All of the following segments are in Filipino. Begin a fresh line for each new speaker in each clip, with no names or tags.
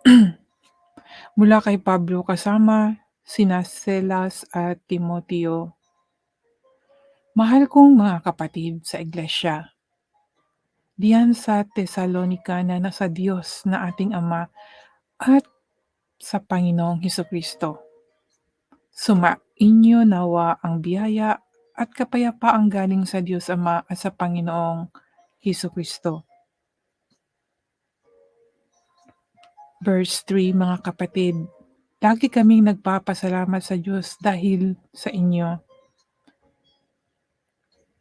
Mula kay Pablo kasama sina Silas at Timoteo. Mahal kong mga kapatid sa iglesia, diyan sa Tesalonika na nasa Diyos na ating Ama at sa Panginoong Hesukristo. Sumainyo nawa ang biyaya at kapayapaang galing sa Diyos Ama at sa Panginoong Hesukristo. Verse 3, mga kapatid, lagi kaming nagpapasalamat sa Diyos dahil sa inyo.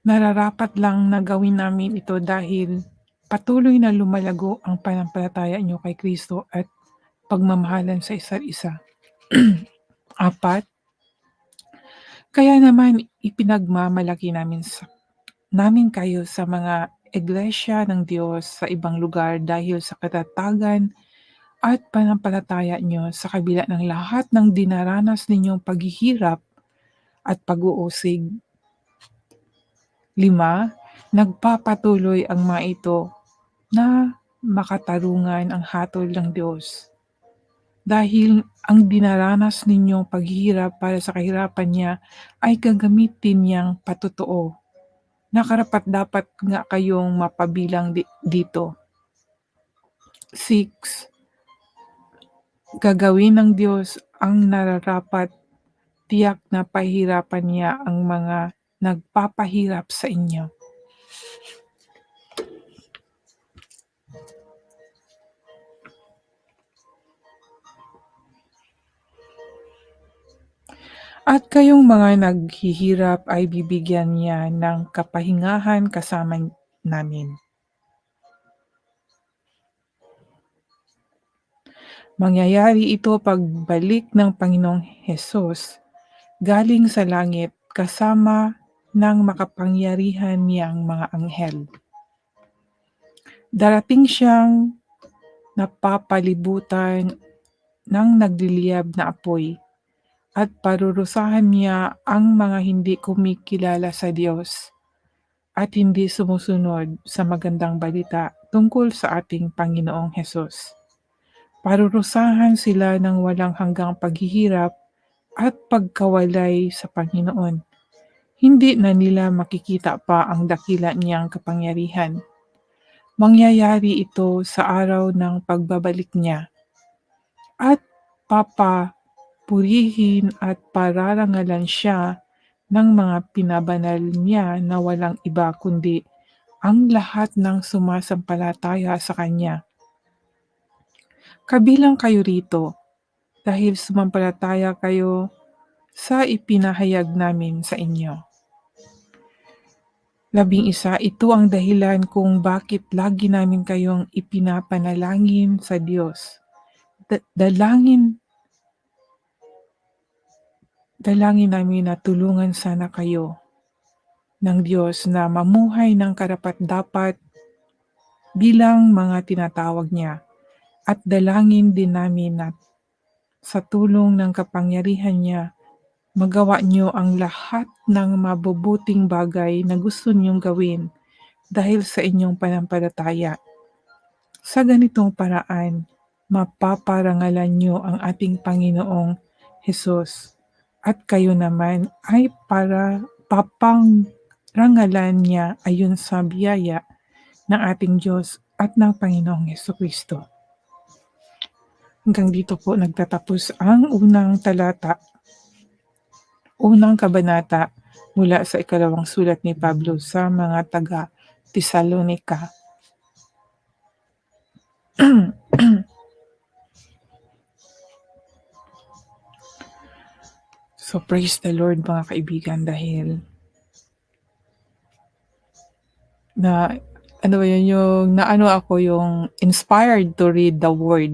Nararapat lang na gawin namin ito dahil patuloy na lumalago ang panampalataya niyo kay Kristo at pagmamahalan sa isa't isa. Apat, kaya naman ipinagmamalaki namin sa namin kayo sa mga iglesia ng Diyos sa ibang lugar dahil sa katatagan at panampalataya nyo sa kabila ng lahat ng dinaranas ninyong paghihirap at pag-uusig. Lima, nagpapatuloy ang mga ito na makatarungan ang hatol ng Diyos. Dahil ang dinaranas ninyong paghihirap para sa kahirapan niya ay gagamitin niyang patutuo. Nakarapat dapat nga kayong mapabilang di- dito. 6 gagawin ng Diyos ang nararapat, tiyak na pahirapan niya ang mga nagpapahirap sa inyo. At kayong mga naghihirap ay bibigyan niya ng kapahingahan kasama namin. Mangyayari ito pagbalik ng Panginoong Hesus galing sa langit kasama ng makapangyarihan niyang mga anghel. Darating siyang napapalibutan ng nagliliyab na apoy at parurusahan niya ang mga hindi kumikilala sa Diyos at hindi sumusunod sa magandang balita tungkol sa ating Panginoong Hesus. Parurusahan sila ng walang hanggang paghihirap at pagkawalay sa Panginoon. Hindi na nila makikita pa ang dakila niyang kapangyarihan. Mangyayari ito sa araw ng pagbabalik niya. At papapurihin at pararangalan siya ng mga pinabanal niya na walang iba kundi ang lahat ng sumasampalataya sa Kanya. Kabilang kayo rito dahil sumampalataya kayo sa ipinahayag namin sa inyo. Labing isa, ito ang dahilan kung bakit lagi namin kayong ipinapanalangin sa Diyos. Da- dalangin dalangin namin na tulungan sana kayo ng Diyos na mamuhay ng karapat-dapat bilang mga tinatawag niya at dalangin din namin na sa tulong ng kapangyarihan niya, magawa niyo ang lahat ng mabubuting bagay na gusto niyong gawin dahil sa inyong panampalataya. Sa ganitong paraan, mapaparangalan niyo ang ating Panginoong Hesus at kayo naman ay para papangrangalan niya ayon sa biyaya ng ating Diyos at ng Panginoong Heso Kristo. Hanggang dito po nagtatapos ang unang talata, unang kabanata mula sa ikalawang sulat ni Pablo sa mga taga Tesalonika. so praise the Lord mga kaibigan dahil na ano yun yung naano ako yung inspired to read the word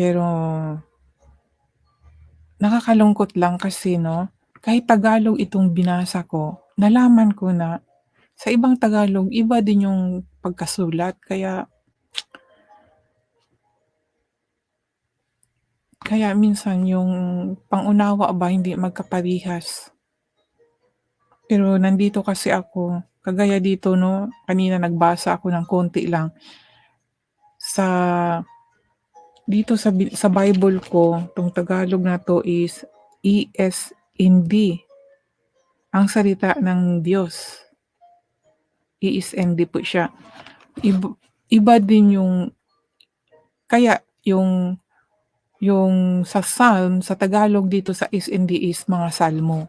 pero nakakalungkot lang kasi 'no, kahit Tagalog itong binasa ko, nalaman ko na sa ibang Tagalog iba din yung pagkasulat kaya kaya minsan yung pangunawa ba hindi magkaparehas. Pero nandito kasi ako, kagaya dito 'no, kanina nagbasa ako ng konti lang. sa dito sa sa Bible ko, 'tong Tagalog na 'to is ESND. Ang salita ng Diyos. ESND po siya. Ib iba din yung kaya yung yung sa Psalm, sa Tagalog dito sa ESND is mga salmo.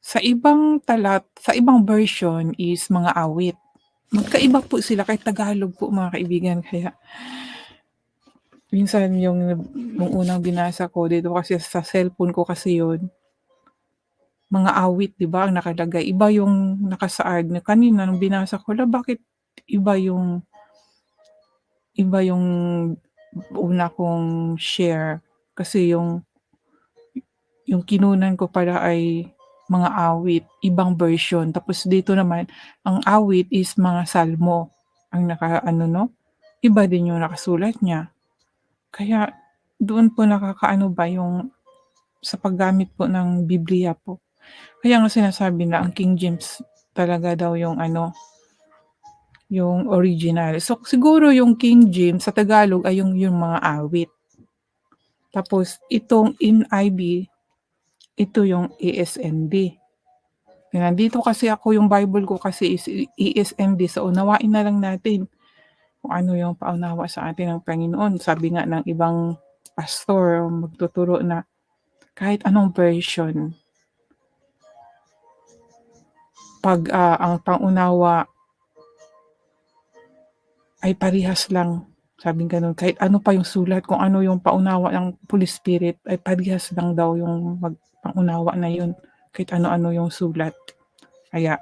Sa ibang talat sa ibang version is mga awit. Magkaiba po sila kahit Tagalog po mga kaibigan kaya minsan yung nung unang binasa ko dito kasi sa cellphone ko kasi yun. Mga awit 'di ba ang nakalagay, iba yung nakasaad na kanina nung binasa ko, hala bakit iba yung iba yung una kong share kasi yung yung kinunan ko pala ay mga awit, ibang version. Tapos dito naman, ang awit is mga salmo ang naka-ano 'no, iba din yung nakasulat niya. Kaya doon po nakakaano ba yung sa paggamit po ng Bibliya po. Kaya nga sinasabi na ang King James talaga daw yung ano, yung original. So siguro yung King James sa Tagalog ay yung yung mga awit. Tapos itong NIV, ito yung. Kaya nandito kasi ako yung Bible ko kasi is ESND so unawain na lang natin kung ano yung paunawa sa atin ng Panginoon. Sabi nga ng ibang pastor magtuturo na kahit anong version 'pag, ah, ang pangunawa ay parehas lang, sabing gano'n. Kahit ano pa yung sulat, kung ano yung paunawa ng Holy Spirit ay parehas lang daw yung mag pangunawa na yun, kahit ano-ano yung sulat. Kaya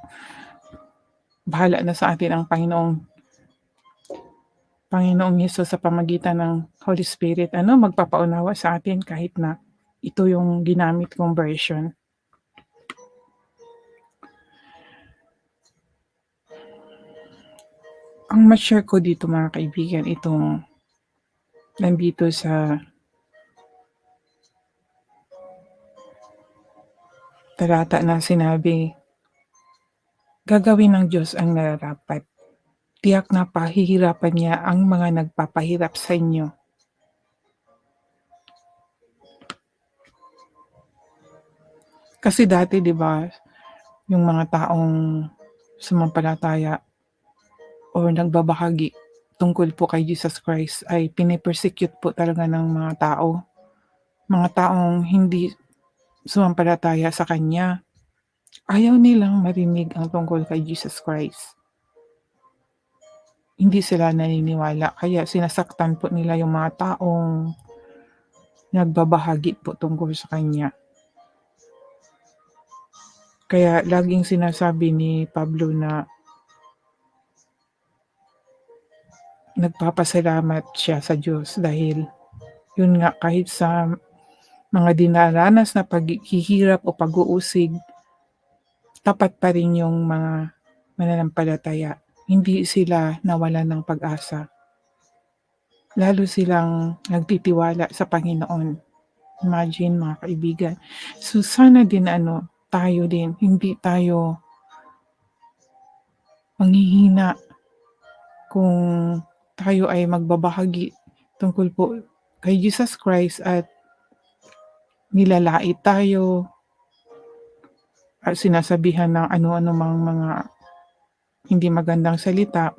bahala na sa atin ang Panginoong Panginoong Hesus sa pamagitan ng Holy Spirit ano, magpapaunawa sa atin kahit na ito yung ginamit kong version. Ang ma-share ko dito mga kaibigan, itong nandito sa talata na sinabi, gagawin ng Diyos ang nararapat. Tiyak na pahihirapan niya ang mga nagpapahirap sa inyo. Kasi dati 'di ba, yung mga taong sumampalataya or nagbabahagi tungkol po kay Jesus Christ ay pine-persecute po talaga ng mga tao. Mga taong hindi sumampalataya sa Kanya. Ayaw nilang marinig ang tungkol kay Jesus Christ. Hindi sila naniniwala kaya sinasaktan po nila yung mga taong nagbabahagi po tungkol sa Kanya. Kaya laging sinasabi ni Pablo na nagpapasalamat siya sa Diyos dahil yun nga kahit sa mga dinaranas na paghihirap o pag-uusig, tapat pa rin yung mga mananampalataya. Hindi sila nawalan ng pag-asa. Lalo silang nagtitiwala sa Panginoon. Imagine mga kaibigan. So sana din ano, tayo din, hindi tayo manghihina kung tayo ay magbabahagi tungkol po kay Jesus Christ at nilalait tayo at sinasabihan ng ano-ano mga hindi magandang salita.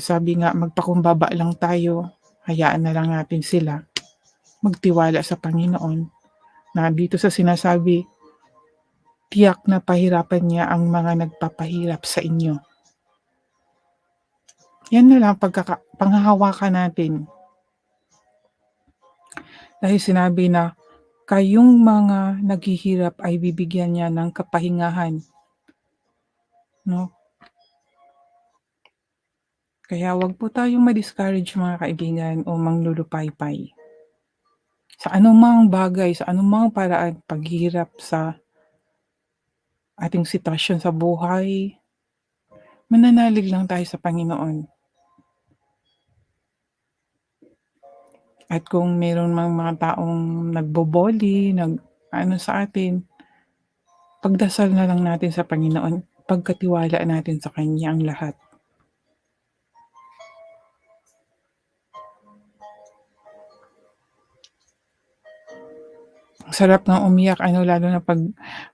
Sabi nga magpakumbaba lang tayo, hayaan na lang natin sila magtiwala sa Panginoon na dito sa sinasabi, tiyak na pahirapan niya ang mga nagpapahirap sa inyo. Yan na lang pagkaka panghahawakan natin. Dahil sinabi na, kayong mga naghihirap ay bibigyan niya ng kapahingahan. No? Kaya wag po tayong ma-discourage mga kaibigan o manglulupaypay. Sa anumang bagay, sa anumang paraan, paghihirap sa ating sitwasyon sa buhay, mananalig lang tayo sa Panginoon. At kung meron mang mga taong nagboboli, nag ano sa atin, pagdasal na lang natin sa Panginoon, pagkatiwala natin sa Kanya ang lahat. sarap ng umiyak, ano, lalo na pag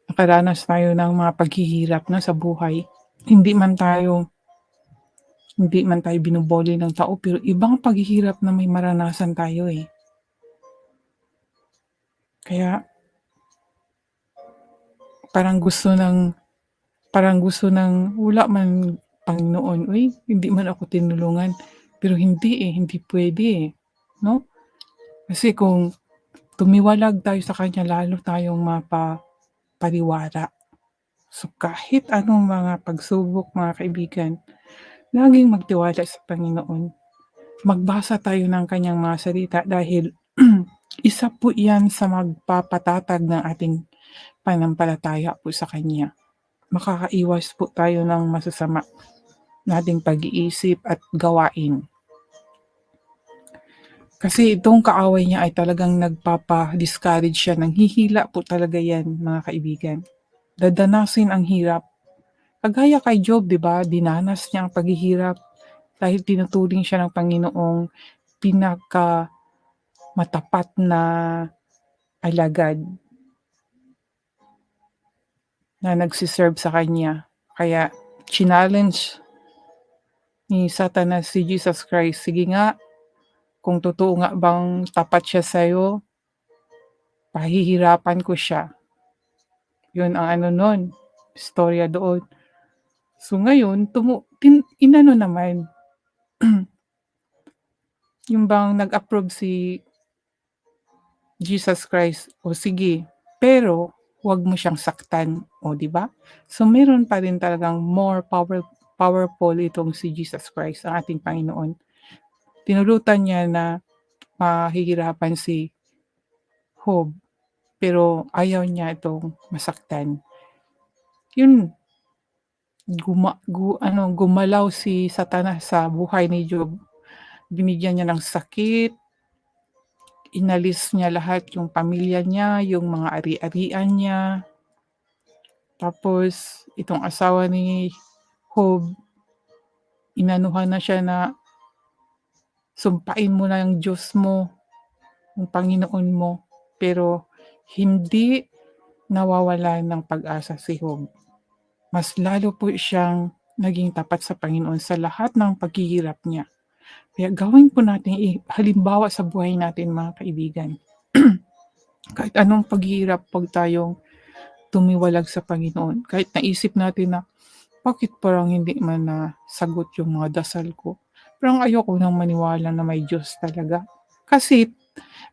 nakaranas tayo ng mga paghihirap no, sa buhay. Hindi man tayo, hindi man tayo binuboli ng tao, pero ibang paghihirap na may maranasan tayo eh. Kaya, parang gusto ng parang gusto ng wala man Panginoon, "Uy, hindi man ako tinulungan." Pero hindi, eh, hindi puwede, eh, 'no? Kasi kung tumiwalag tayo sa kanya lalo tayong mapapariwara. So, kahit anong mga pagsubok mga kaibigan, laging magtiwala sa Panginoon. Magbasa tayo ng kanyang mga salita dahil isa po 'yan sa magpapatatag ng ating pananampalataya po sa kanya. Makakaiwas po tayo ng masasama nating pag-iisip at gawain. Kasi itong kaaway niya ay talagang nagpapa-discourage siya, nanghihila po talaga 'yan mga kaibigan. Dadanasin ang hirap. Kagaya kay Job 'di ba, dinanas niya ang paghihirap dahil tinuturing siya ng Panginoong pinakamatapat na alagad. Na nagse-serve sa kanya. Kaya chinallenge ni Satanas si Jesus Christ, "Sige nga, kung totoo nga bang tapat siya sa'yo, pahihirapan ko siya." 'Yun ang ano nun, istorya doon. So ngayon tumu tin inano naman yung bang nag-approve si Jesus Christ, "O sige, pero huwag mo siyang saktan." Oh, 'di ba? So meron pa rin talagang more power powerful itong si Jesus Christ, ang ating Panginoon. Tinulutan niya na mahihirapan si Job, pero ayaw niya itong masaktan. Yun, guma gu ano, gumalaw si Satanas sa buhay ni Job. Binigyan niya ng sakit. Inalis niya lahat yung pamilya niya, yung mga ari-arian niya. Tapos itong asawa ni Job, inanuhan na siya na sumpain mo na yung Diyos mo, yung Panginoon mo, pero hindi nawawalan ng pag-asa si Job. Mas lalo po siyang naging tapat sa Panginoon sa lahat ng paghihirap niya. Kaya gawin po natin halimbawa sa buhay natin mga kaibigan. Kahit anong paghihirap, 'wag tayong tumiwalag sa Panginoon. Kahit naisip natin na, bakit parang hindi man nasagot yung mga dasal ko? Parang ayoko ng maniwala na may Diyos talaga. Kasi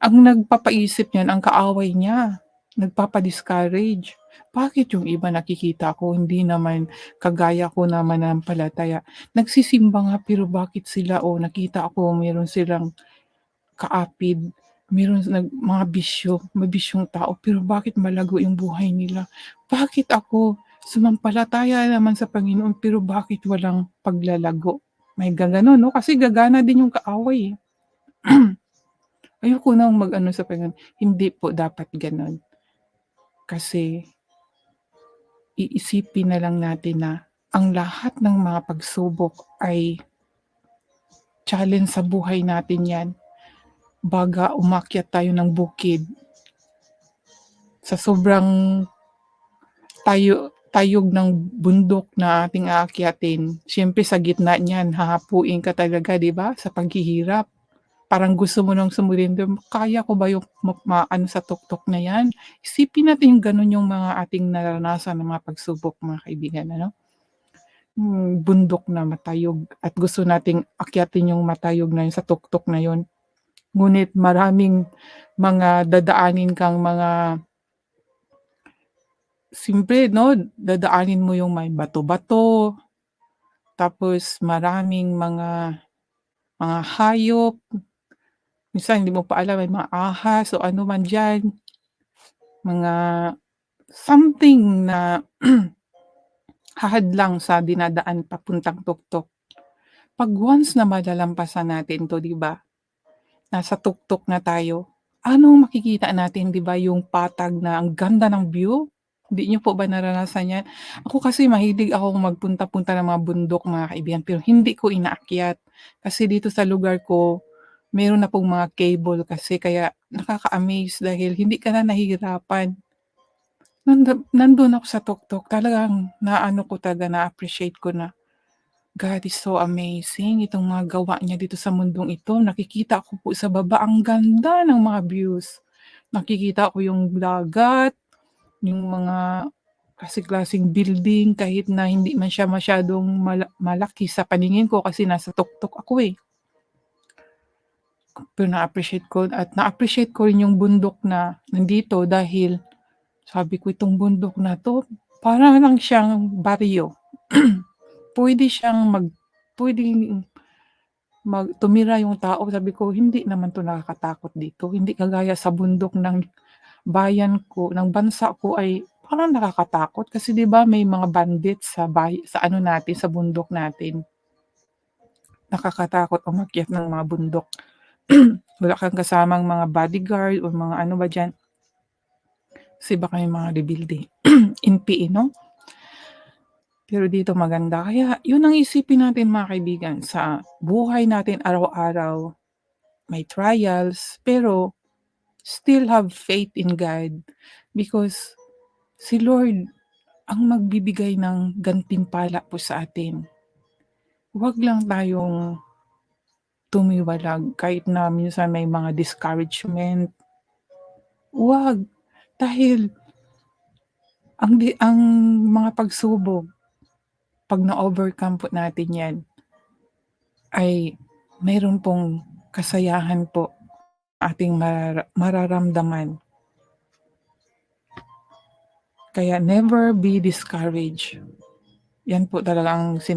ang nagpapaisip niyan ang kaaway niya, nagpapa-discourage. Bakit yung iba nakikita ko hindi naman kagaya ko na mananampalataya, nagsisimba nga pero bakit sila o nakita ko meron silang kaapid, meron nag mga bisyo, may bisyong tao pero bakit malago yung buhay nila? Bakit ako sumampalataya naman sa Panginoon pero bakit walang paglalago? May gaganon 'no, kasi gagana din yung kaaway, eh. Ayoko ng mag-ano sa Panginoon, hindi po dapat gano'n. Kasi iisipin na lang natin na ang lahat ng mga pagsubok ay challenge sa buhay natin 'yan. Baga umakyat tayo ng bukid. Sa sobrang tayo tayog ng bundok na ating aakyatin, siyempre sa gitna niyan hahapuin ka talaga 'di ba, sa paghihirap. Parang gusto mo ng sumurrender, kaya ko ba yung ma maano sa tuktok na 'yan? Isipin natin yung gano'n yung mga ating naranasan ng mga pagsubok mga kaibigan ano? Yung bundok na matayog at gusto nating akyatin yung matayog na yun sa tuktok na yun. Ngunit maraming mga dadaanin kang mga siyempre 'no, dadaanin mo yung may bato-bato, tapos maraming mga mga hayop. Minsan hindi mo pa alam may mga ahas o ano man diyan. Mga something na hahadlang sa dinadaan papuntang tuktok. 'Pag once na malalampasan natin 'to 'di ba, nasa tuktok na tayo, anong makikita natin 'di ba yung patag na ang ganda ng view? Hindi niyo po ba naranasan 'yan? Ako kasi mahilig akong magpunta-punta ng mga bundok mga kaibigan pero hindi ko inaakyat. Kasi dito sa lugar ko, Meron na pong mga cable kasi kaya nakaka-amaze dahil hindi ka na nahihirapan. Nandu nandun ako sa tuktok talagang naano ko talaga, na-appreciate ko na, God is so amazing itong mga gawa niya dito sa mundong ito. Nakikita ko po sa baba ang ganda ng mga views. Nakikita ko yung dagat, yung mga klase-klaseng building kahit na hindi man siya masyadong mala malaki sa paningin ko kasi nasa tuktok ako, eh. Pero na-appreciate ko at na-appreciate ko rin yung bundok na nandito dahil sabi ko itong bundok na 'to para lang siyang baryo. Puwede siyang mag puwedeng mag tumira yung tao. Sabi ko, "Hindi naman 'to nakakatakot dito." Hindi kagaya sa bundok ng bayan ko, ng bansa ko ay parang nakakatakot kasi 'di ba may mga bandits sa bay sa ano natin, sa bundok natin. Nakakatakot umakyat ng mga bundok. Wala kang kasamang mga bodyguard o mga ano ba diyan. Kasi baka may mga rebelde, NPA 'no? Pero dito maganda kaya yun ang isipin natin mga kaibigan sa buhay natin araw-araw, may trials pero still have faith in God because si Lord ang magbibigay ng gantimpala po sa atin. Huwag lang tayong tumiwalag kahit na minsan may mga discouragement. Huwag, dahil ang ang mga pagsubok 'pag na-overcome po natin 'yan ay meron pong kasayahan po ating marara mararamdaman. Kaya never be discouraged. Yan po talaga ang sina